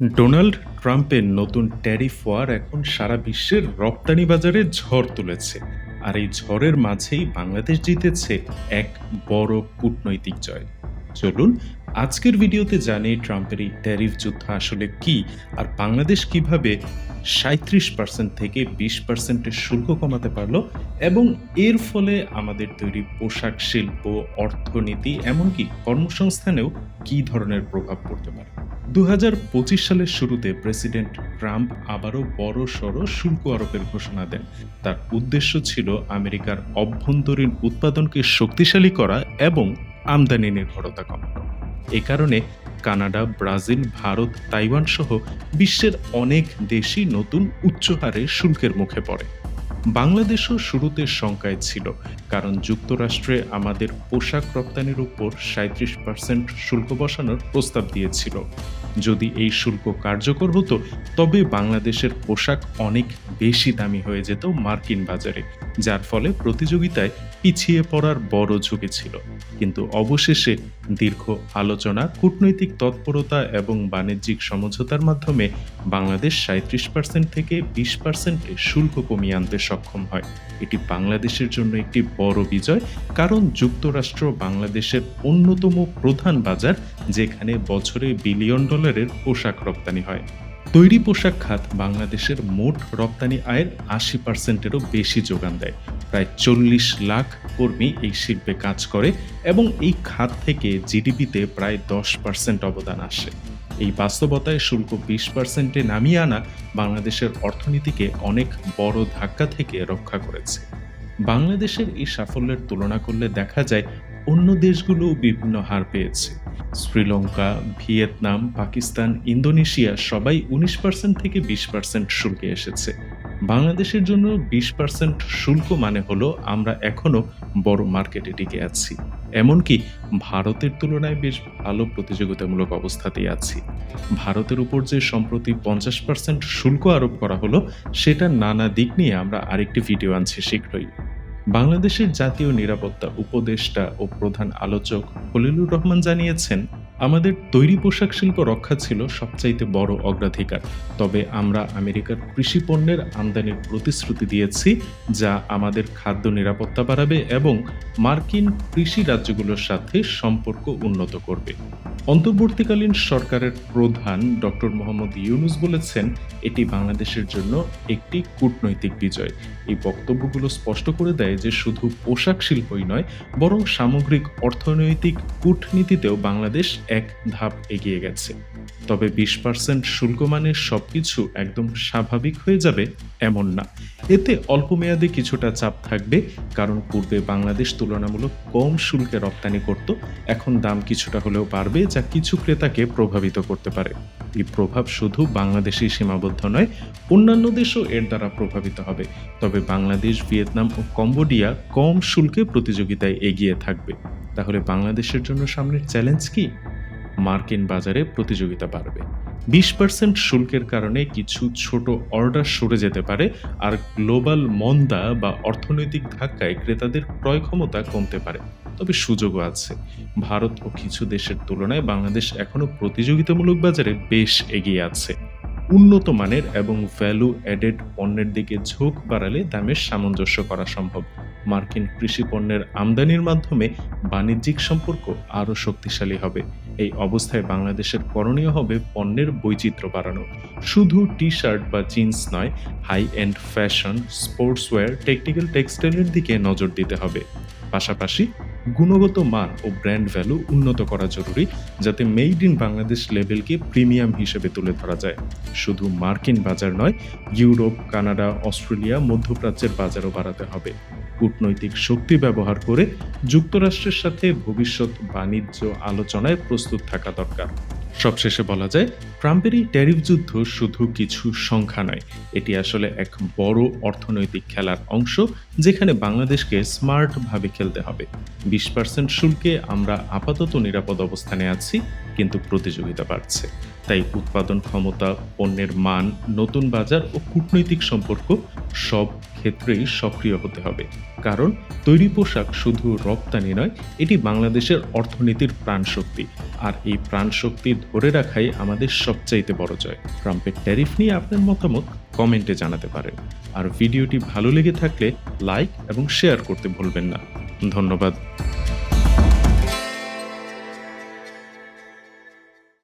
Donald ট্রাম্পের নতুন tariff war এখন সারা বিশ্বের রপ্তানি বাজারে ঝড় তুলেছে। আর এই ঝড়ের মাঝেই বাংলাদেশ জিতেছে এক বড় কূটনৈতিক জয়। চলুন আজকের ভিডিওতে জানি ট্রাম্পের এই ট্যারিফ যুদ্ধ আসলে কি, আর বাংলাদেশ কীভাবে সাঁত্রিশ পার্সেন্ট থেকে বিশ পার্সেন্টের শুল্ক কমাতে পারল, এবং এর ফলে আমাদের তৈরি পোশাক, শিল্প, অর্থনীতি, এমনকি কর্মসংস্থানেও কি ধরনের প্রভাব পড়তে পারে? দু হাজার পঁচিশ সালের শুরুতে প্রেসিডেন্ট ট্রাম্প আবারও বড় সড় শুল্ক আরোপের ঘোষণা দেন। তার উদ্দেশ্য ছিল আমেরিকার অভ্যন্তরীণ উৎপাদনকে শক্তিশালী করা এবং আমদানি নির্ভরতা কমানো। এ কারণে কানাডা, ব্রাজিল, ভারত, তাইওয়ান সহ বিশ্বের অনেক দেশই নতুন উচ্চ হারে শুল্কের মুখে পড়ে। বাংলাদেশও শুরুতে শঙ্কায় ছিল, কারণ যুক্তরাষ্ট্রে আমাদের পোশাক রপ্তানির উপর সাঁত্রিশ পার্সেন্ট শুল্ক বসানোর প্রস্তাব দিয়েছিল। যদি এই শুল্ক কার্যকর হতো, তবে বাংলাদেশের পোশাক অনেক বেশি দামি হয়ে যেত মার্কিন বাজারে, যার ফলে প্রতিযোগিতায় পিছিয়ে পড়ার বড় ঝুঁকি ছিল। কিন্তু অবশেষে দীর্ঘ আলোচনা, কূটনৈতিক তৎপরতা এবং বাণিজ্যিক সমঝোতার মাধ্যমে বাংলাদেশ সাঁত্রিশ পার্সেন্ট থেকে বিশ পার্সেন্টে শুল্ক কমিয়ে আনতে সক্ষম হয়। এটি বাংলাদেশের জন্য একটি বড় বিজয়, কারণ যুক্তরাষ্ট্র বাংলাদেশের অন্যতম প্রধান বাজার, যেখানে বছরে বিলিয়ন ডলারের পোশাক রপ্তানি হয়। তৈরি পোশাক খাত বাংলাদেশের মোট রপ্তানি আয়ের আশি পার্সেন্টেরও বেশি যোগান দেয়। প্রায় চল্লিশ লাখ কর্মী এই শিল্পে কাজ করে এবং এই খাত থেকে জিডিপিতে প্রায় দশ পার্সেন্ট অবদান আসে। এই বাস্তবতায় শুল্ক বিশ পার্সেন্টে নামিয়ে আনা বাংলাদেশের অর্থনীতিকে অনেক বড় ধাক্কা থেকে রক্ষা করেছে। বাংলাদেশের এই সাফল্যের তুলনা করলে দেখা যায় অন্য দেশগুলো বিভিন্ন হার পেয়েছে। শ্রীলঙ্কা, ভিয়েতনাম, পাকিস্তান, ইন্দোনেশিয়া সবাই উনিশ পার্সেন্ট থেকে বিশ পার্সেন্ট শুল্কে এসেছে। বাংলাদেশের জন্য বিশ পার্সেন্ট শুল্ক মানে হলো আমরা এখনও বড় মার্কেটে টিকে আছি। এমনকি ভারতের তুলনায় বেশ ভালো প্রতিযোগিতামূলক অবস্থাতেই আছি। ভারতের উপর যে সম্প্রতি পঞ্চাশ পার্সেন্ট শুল্ক আরোপ করা হলো, সেটা নানা দিক নিয়ে আমরা আরেকটি ভিডিও আনছি শীঘ্রই। বাংলাদেশের জাতীয় নিরাপত্তা উপদেষ্টা ও প্রধান আলোচক খলিলুর রহমান জানিয়েছেন আমাদের তৈরি পোশাক শিল্প রক্ষা ছিল সবচাইতে বড় অগ্রাধিকার। তবে আমরা আমেরিকার কৃষি পণ্যের আমদানির প্রতিশ্রুতি দিয়েছি, যা আমাদের খাদ্য নিরাপত্তা বাড়াবে এবং মার্কিন কৃষি রাজ্যগুলোর সাথে সম্পর্ক উন্নত করবে। অন্তর্বর্তীকালীন সরকারের প্রধান ডক্টর মোহাম্মদ ইউনুস বলেছেন, এটি বাংলাদেশের জন্য একটি কূটনৈতিক বিজয়। এই বক্তব্যগুলো স্পষ্ট করে দেয় যে শুধু পোশাক শিল্পই নয়, বরং সামগ্রিক অর্থনৈতিক কূটনীতিতেও বাংলাদেশ এক ধাপ এগিয়ে গেছে। তবে বিশ পার্সেন্ট শুল্ক মানে সবকিছু একদম স্বাভাবিক হয়ে যাবে এমন না। এতে অল্প মেয়াদে কিছুটা চাপ থাকবে, কারণ পূর্বে বাংলাদেশ তুলনামূলক কম শুল্কে রপ্তানি করত, এখন দাম কিছুটা হলেও বাড়বে, যা কিছু ক্রেতাকে প্রভাবিত করতে পারে। এই প্রভাব শুধু বাংলাদেশেই সীমাবদ্ধ নয়, অন্যান্য দেশও এর দ্বারা প্রভাবিত হবে। তবে বাংলাদেশ, ভিয়েতনাম ও কম্বোডিয়া কম শুল্কে প্রতিযোগিতায় এগিয়ে থাকবে। তাহলে বাংলাদেশের জন্য সামনের চ্যালেঞ্জ কি? মার্কিন বাজারে প্রতিযোগিতা বাড়বে। বিশ পার্সেন্ট শুল্কের কারণে কিছু ছোট অর্ডার সরে যেতে পারে, আর গ্লোবাল মন্দা বা অর্থনৈতিক ধাক্কায় ক্রেতাদের ক্রয় ক্ষমতা কমতে পারে। তবে সুযোগও আছে। ভারত ও কিছু দেশের তুলনায় বাংলাদেশ এখনও প্রতিযোগিতামূলক বাজারে বেশ এগিয়ে আছে। উন্নত মানের এবং ভ্যালু অ্যাডেড পণ্যের দিকে ঝোঁক বাড়ালে দামের সামঞ্জস্য করা সম্ভব। মার্কিন কৃষি পণ্যের আমদানির মাধ্যমে বাণিজ্যিক সম্পর্ক আরও শক্তিশালী হবে। এই অবস্থায় বাংলাদেশের করণীয় হবে পণ্যের বৈচিত্র্য বাড়ানো। শুধু টি শার্ট বা জিন্স নয় high end fashion sportswear technical টেক্সটাইলের দিকে নজর দিতে হবে। পাশাপাশি গুণগত মান ও ব্র্যান্ড ভ্যালু উন্নত করা জরুরি যাতে মেড ইন বাংলাদেশ লেভেলকে প্রিমিয়াম হিসেবে তুলে ধরা যায়। শুধু মার্কিন বাজার নয়, ইউরোপ, কানাডা, অস্ট্রেলিয়া, মধ্যপ্রাচ্যের বাজারও বাড়াতে হবে। কূটনৈতিক শক্তি ব্যবহার করে যুক্তরাষ্ট্রের সাথে ভবিষ্যৎ বাণিজ্য আলোচনায় প্রস্তুত থাকা দরকার। সবশেষে বলা যায় ট্রাম্পের এই ট্যারিফ যুদ্ধ শুধু কিছু সংখ্যা নয়। এটি আসলে এক বড় অর্থনৈতিক খেলার অংশ, যেখানে বাংলাদেশকে স্মার্টভাবে খেলতে হবে। বিশ পার্সেন্ট শুল্কে আমরা আপাতত নিরাপদ অবস্থানে আছি, কিন্তু প্রতিযোগিতা বাড়ছে। তাই উৎপাদন ক্ষমতা, পণ্যের মান, নতুন বাজার ও কূটনৈতিক সম্পর্ক সব ক্ষেত্রেই সক্রিয় হতে হবে। কারণ তৈরি পোশাক শুধু রপ্তানি নয়, এটি বাংলাদেশের অর্থনীতির প্রাণশক্তি। আর এই প্রাণশক্তি ধরে রাখাই আমাদের সবচাইতে বড় জয়। ট্রাম্পের ট্যারিফ নিয়ে আপনার মতামত কমেন্টে জানাতে পারেন। আর ভিডিওটি ভালো লেগে থাকলে লাইক এবং শেয়ার করতে ভুলবেন না। ধন্যবাদ।